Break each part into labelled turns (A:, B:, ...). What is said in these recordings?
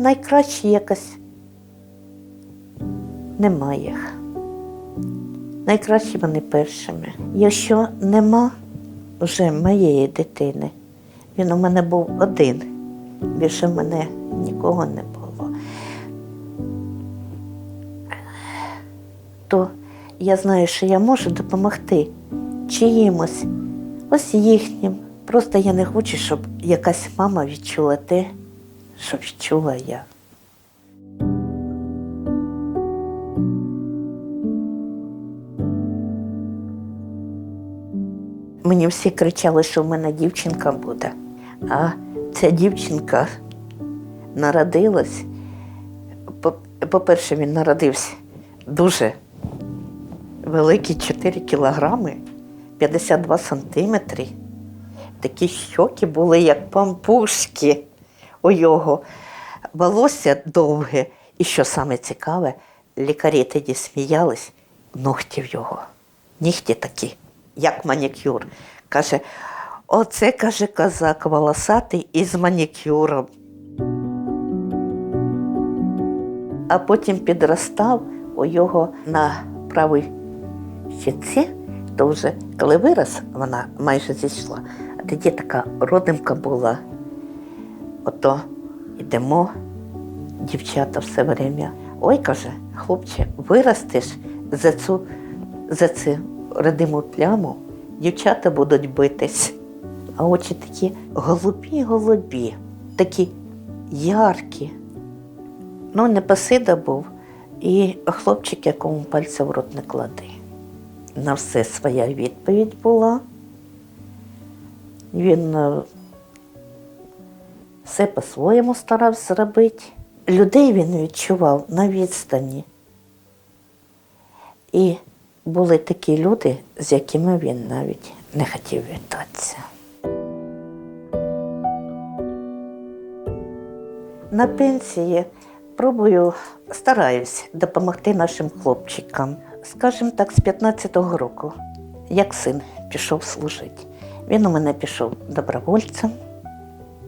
A: найкраще якось немає їх. Найкраще вони першими. Якщо нема вже моєї дитини, він у мене був один. Більше в мене нікого не було. То я знаю, що я можу допомогти чиїмось, ось їхнім. Просто я не хочу, щоб якась мама відчула те, що відчула я. Мені всі кричали, що в мене дівчинка буде. А ця дівчинка народилась. По- По-перше, він народився дуже великий 4 кілограми, 52 сантиметри. Такі щоки були, як пампушки у його. Волосся довге. І що саме цікаве, лікарі тоді сміялись, ногтів його. Нігті такі, як манікюр. Каже, оце, каже, козак волосатий із манікюром. А потім підростав у його на правій щитці, то вже коли вирос, вона майже зійшла. А тоді така родимка була. Ото йдемо, дівчата все время. Ой, каже, хлопче, виростеш за цю, за цю родиму пляму, дівчата будуть битись. А очі такі голубі-голубі, такі яркі. Ну, непосида був і хлопчик, якому пальця в рот не клади. На все своя відповідь була. Він е, все по-своєму старався зробити. Людей він відчував на відстані. І були такі люди, з якими він навіть не хотів вітатися. На пенсії пробую, стараюсь допомогти нашим хлопчикам. Скажімо так, з 15-го року, як син пішов служити. Він у мене пішов добровольцем,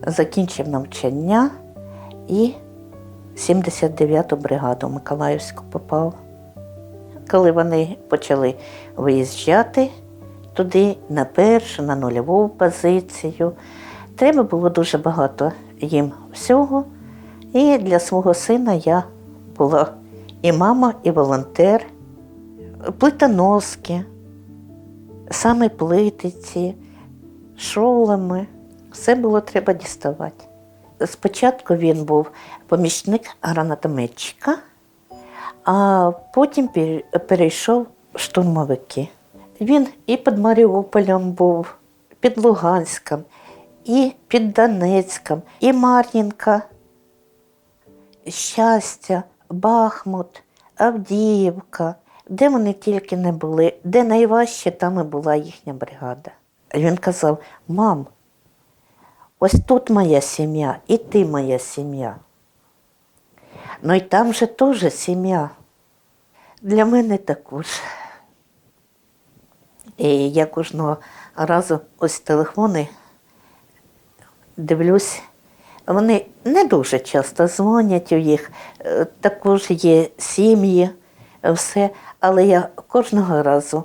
A: закінчив навчання і 79-ту бригаду Миколаївську попав. Коли вони почали виїжджати туди на першу, на нульову позицію, треба було дуже багато їм всього. І для свого сина я була і мама, і волонтер, плитоноски, саме плитиці, шолами. Все було треба діставати. Спочатку він був помічник гранатометчика, а потім перейшов в штурмовики. Він і під Маріуполем був, під Луганськом, і під Донецьком, і Мар'їнка. Щастя, Бахмут, Авдіївка, де вони тільки не були, де найважче, там і була їхня бригада. Він казав: мам, ось тут моя сім'я, і ти моя сім'я. Ну і там же теж сім'я. Для мене також. І я кожного разу ось телефони дивлюсь, вони не дуже часто дзвонять у їх, е, також є сім'ї, все. Але я кожного разу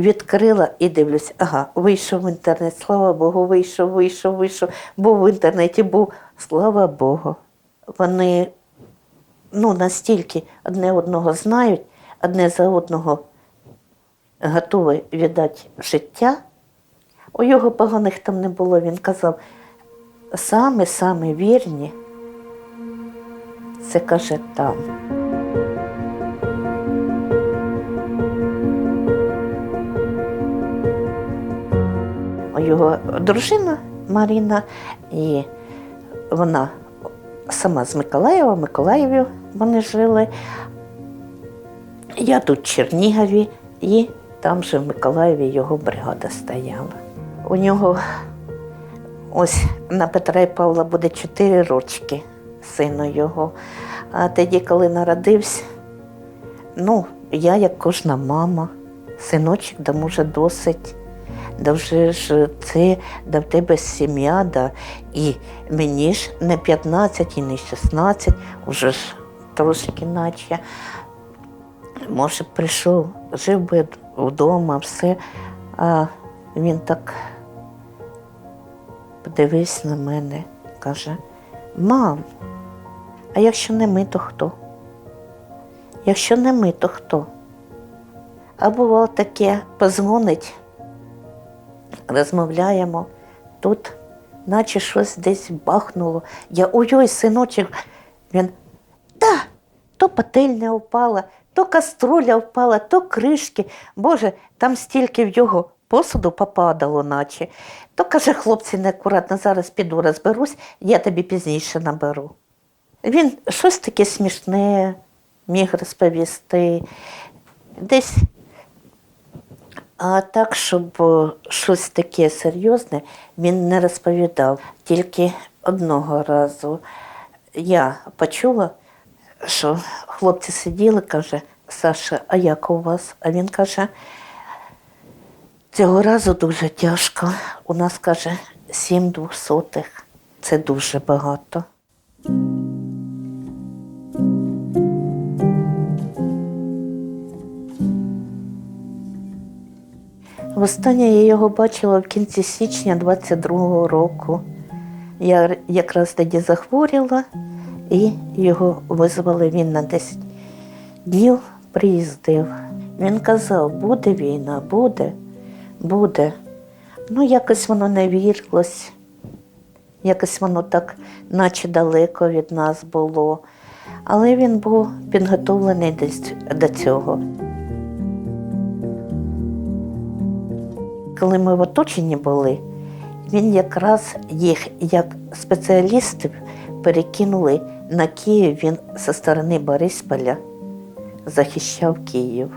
A: відкрила і дивлюсь, ага, вийшов в інтернет, слава Богу, вийшов, вийшов, вийшов, був в інтернеті, був, слава Богу. Вони ну, настільки одне одного знають, одне за одного готові віддати життя. У його поганих там не було. Він казав, саме-саме вірні, це каже там. Його дружина Маріна, і вона сама з Миколаєва, в Миколаєві вони жили. Я тут в Чернігові, і там же в Миколаєві його бригада стояла. У нього ось на Петра і Павла буде чотири рочки, сину його. А тоді, коли народився, ну, я, як кожна мама, синочок да може досить. Да вже ж це, да в тебе сім'я, да, і мені ж не 15 і не 16, уже ж трошки наче. Може, прийшов, жив би вдома, все. А він так подивився на мене, каже: Мам, а якщо не ми, то хто? Якщо не ми, то хто? А було таке, позвонить, розмовляємо, тут, наче щось десь бахнуло. Я ой-ой, синочок, він та, то пательня впала, то каструля впала, то кришки. Боже, там стільки в його посуду попадало, наче. То каже, хлопці, неаккуратно, зараз піду розберусь, я тобі пізніше наберу. Він щось таке смішне міг розповісти. Десь. А так, щоб щось таке серйозне, він не розповідав. Тільки одного разу я почула, що хлопці сиділи, каже, Саша, а як у вас? А він каже, цього разу дуже тяжко. У нас каже сім двохсотих. Це дуже багато. Востаннє я його бачила в кінці січня 22-го року. Я якраз тоді захворіла і його визвали. Він на 10 днів приїздив. Він казав, буде війна, буде, буде. Ну, якось воно не вірилось. Якось воно так, наче далеко від нас було. Але він був підготовлений до цього. Коли ми в оточенні були, він якраз їх як спеціалістів перекинули на Київ. Він зі сторони Борисполя захищав Київ.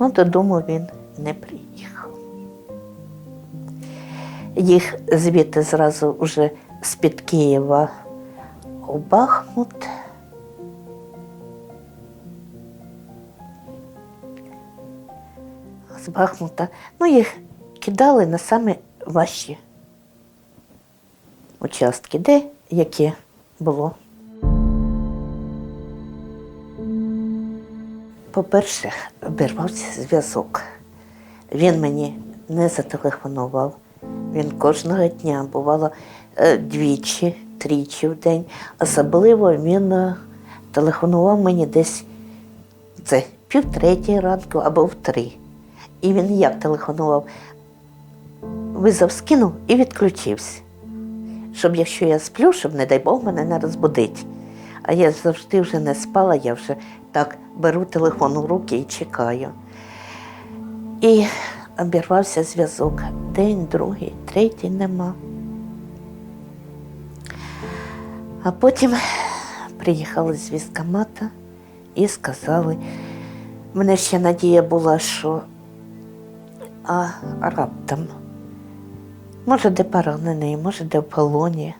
A: Ну, додому він не приїхав. Їх звідти зразу вже з-під Києва у Бахмут. Бахмута. Ну, їх кидали на саме важчі участки, де яке було. По-перше, обірвався зв'язок. Він мені не зателефонував. Він кожного дня, бувало, е, двічі, тричі в день. Особливо він е, телефонував мені десь це півтретій ранку або в три. І він як телефонував, визов скинув і відключився. Щоб якщо я сплю, щоб, не дай Бог, мене не розбудить. А я завжди вже не спала, я вже так беру телефон у руки і чекаю. І обірвався зв'язок. День, другий, третій нема. А потім приїхали з військкомата і сказали, мене ще надія була, що а раптом. Може, де поранений, може, де в полоні.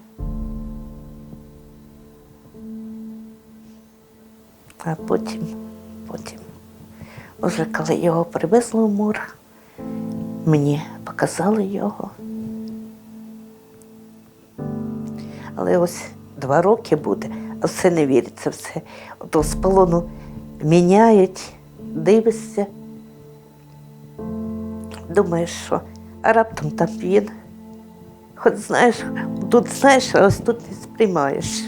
A: А потім, потім, уже коли його привезли в мур, мені показали його. Але ось два роки буде, а все не віриться, все. Ото з полону міняють, дивишся. Думаєш, що раптом там він. Хоч знаєш, тут знаєш, а ось тут не сприймаєш.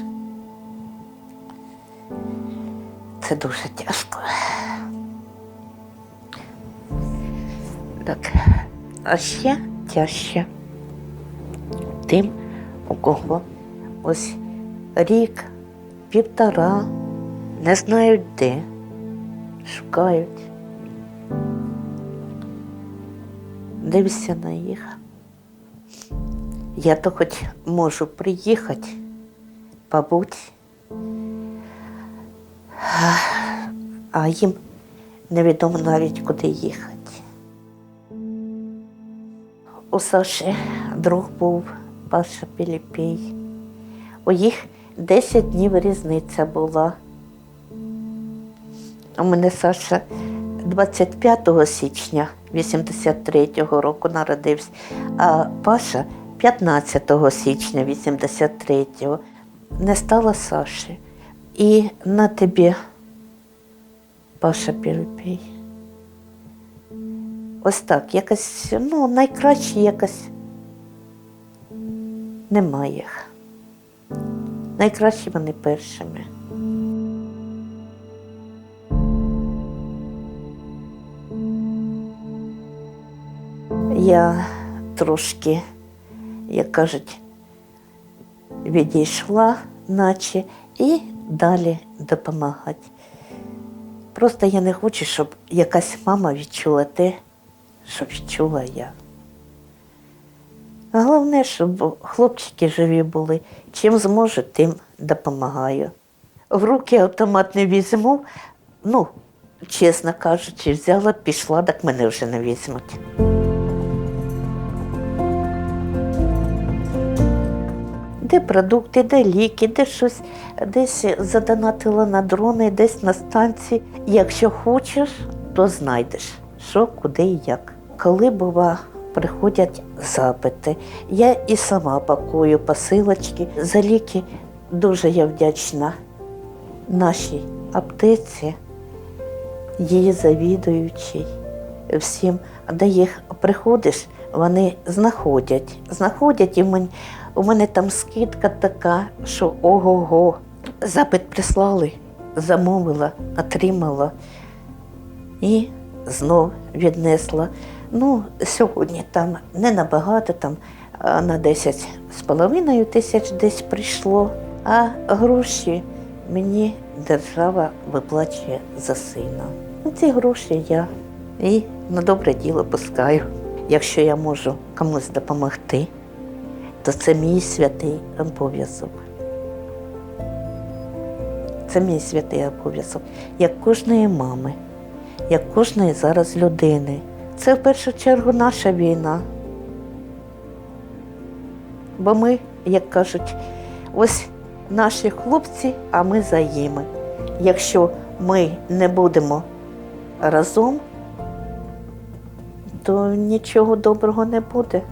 A: Це дуже тяжко. Так, а ще тяжче тим, у кого ось рік, півтора, не знають де, шукають. Дивишся на їх. Я то хоч можу приїхати, побути, а їм невідомо навіть куди їхати. У Саші друг був Паша Піліпій. У їх 10 днів різниця була. У мене Саша 25 січня 83-го року народився, а Паша 15 січня 83-го. Не стало Саші. І на тобі Паша Пірпій. Ось так, якось, ну, найкраще якось немає їх. Найкращі вони першими. Я трошки, як кажуть, відійшла, наче, і далі допомагати. Просто я не хочу, щоб якась мама відчула те, що відчула я. Головне, щоб хлопчики живі були. Чим зможу, тим допомагаю. В руки автомат не візьму, ну, чесно кажучи, взяла, пішла, так мене вже не візьмуть. Де продукти, де ліки, де щось, десь задонатила на дрони, десь на станції. Якщо хочеш, то знайдеш, що, куди і як. Коли бува, приходять запити, я і сама пакую посилочки. За ліки дуже я вдячна нашій аптеці, її завідуючій, всім, де їх приходиш, вони знаходять. Знаходять і в мене, у мене там скидка така, що ого-го. Запит прислали, замовила, отримала і знов віднесла. Ну, сьогодні там не набагато, там на 10 з половиною тисяч десь прийшло, а гроші мені держава виплачує за сина. Ну, Ці гроші я і на добре діло пускаю. Якщо я можу комусь допомогти, то це мій святий обов'язок. Це мій святий обов'язок, як кожної мами, як кожної зараз людини. Це в першу чергу наша війна. Бо ми, як кажуть, ось наші хлопці, а ми за ними. Якщо ми не будемо разом, то нічого доброго не буде.